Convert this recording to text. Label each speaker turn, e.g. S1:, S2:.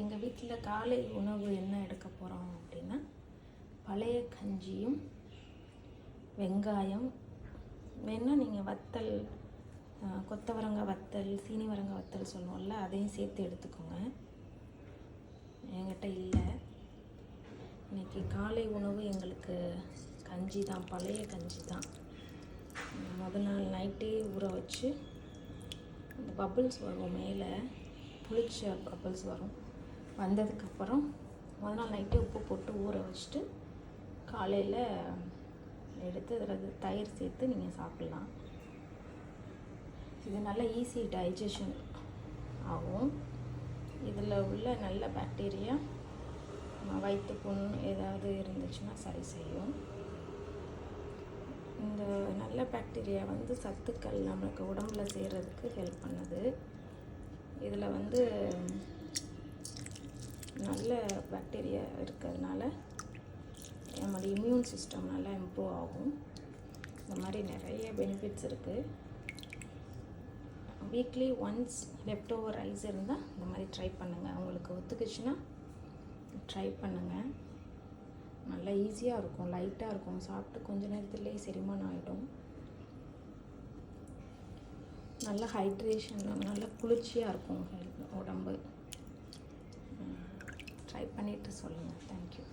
S1: எங்கள் வீட்டில் காலை உணவு என்ன எடுக்க போகிறோம் அப்படின்னா பழைய கஞ்சியும் வெங்காயம் வேணால் நீங்கள் வத்தல் கொத்தவரங்காய் வத்தல் சீனிவரங்காய் வத்தல் சொல்லுவோம்ல அதையும் சேர்த்து எடுத்துக்கோங்க. என்கிட்ட இல்லை. இன்னைக்கு காலை உணவு எங்களுக்கு கஞ்சி தான் பழைய கஞ்சி தான். முதல் நாள் நைட்டே ஊற வச்சு அந்த பபிள்ஸ் வரும் மேலே புளிச்ச பபிள்ஸ் வரும். வந்ததுக்கப்புறம் முதல் நாள் நைட்டே உப்பு போட்டு ஊற வச்சுட்டு காலையில் எடுத்து அதில் தயிர் சேர்த்து நீங்கள் சாப்பிட்லாம். இது நல்ல ஈஸி டைஜஷன் ஆகும். இதில் உள்ள நல்ல பாக்டீரியா வயிற்று புண் ஏதாவது இருந்துச்சுன்னா சரி செய்யும். இந்த நல்ல பாக்டீரியா வந்து சத்துக்கள் நம்மளுக்கு உடம்புல சேர்கிறதுக்கு ஹெல்ப் பண்ணுது. இதில் வந்து நல்ல பாக்டீரியா இருக்கிறதுனால நம்மளோட இம்யூன் சிஸ்டம் நல்லா இம்ப்ரூவ் ஆகும். இந்த மாதிரி நிறைய பெனிஃபிட்ஸ் இருக்குது weekly once left over rice இருந்தால் இந்த மாதிரி ட்ரை பண்ணுங்கள் உங்களுக்கு ஒத்துக்குச்சுன்னா ட்ரை பண்ணுங்கள் நல்லா ஈஸியாக இருக்கும் லைட்டாக இருக்கும். சாப்பிட்டு கொஞ்ச நேரத்துலேயே செரிமானம் ஆகிடும் நல்ல ஹைட்ரேஷன் நல்ல குளிர்ச்சியாக இருக்கும் உடம்பு. ட்ரை பண்ணிவிட்டு சொல்லுங்கள் தேங்க்யூ